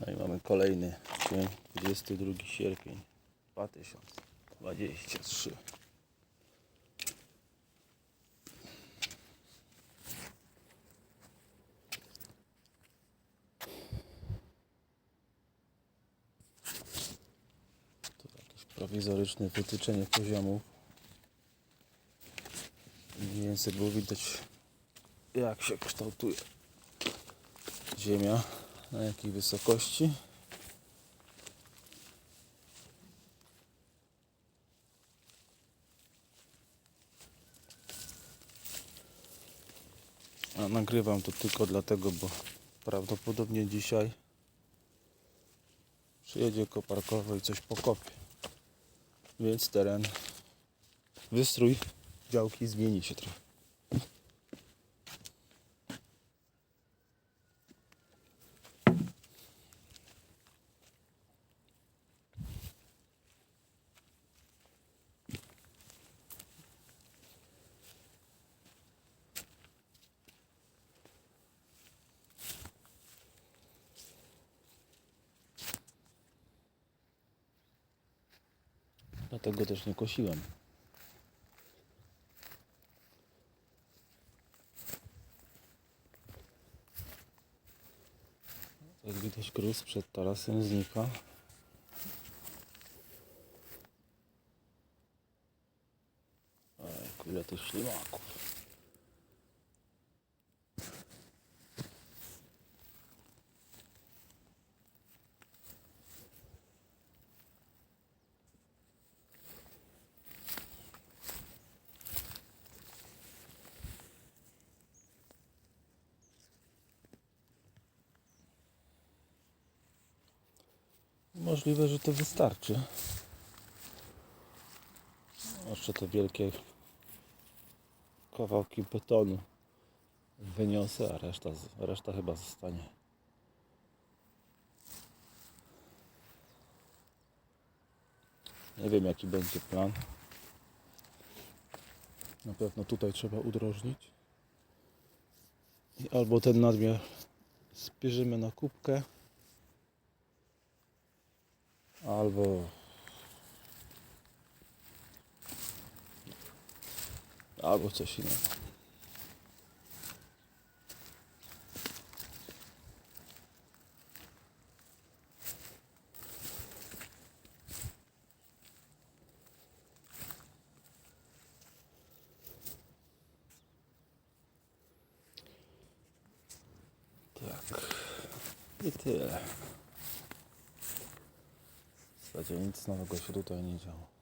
No i mamy kolejny dzień, 22 sierpień 2023. Tu jakieś prowizoryczne wytyczenie poziomów. Mniej więcej było widać jak się kształtuje ziemia, na jakiej wysokości. A nagrywam to tylko dlatego, bo prawdopodobnie dzisiaj przyjedzie koparkowy i coś pokopie. Więc teren, wystrój działki zmieni się trochę. Dlatego też nie kosiłem. Jak widać gruz przed tarasem znika. Ej, ile tych ślimaków. Możliwe, że to wystarczy. Jeszcze te wielkie kawałki betonu wyniosę, a reszta, reszta chyba zostanie. Nie wiem jaki będzie plan. Na pewno tutaj trzeba udrożnić. I albo ten nadmiar spierzymy na kubkę. Albo albo coś innego. Tak. Zasadzie nic nowego się tutaj nie działo.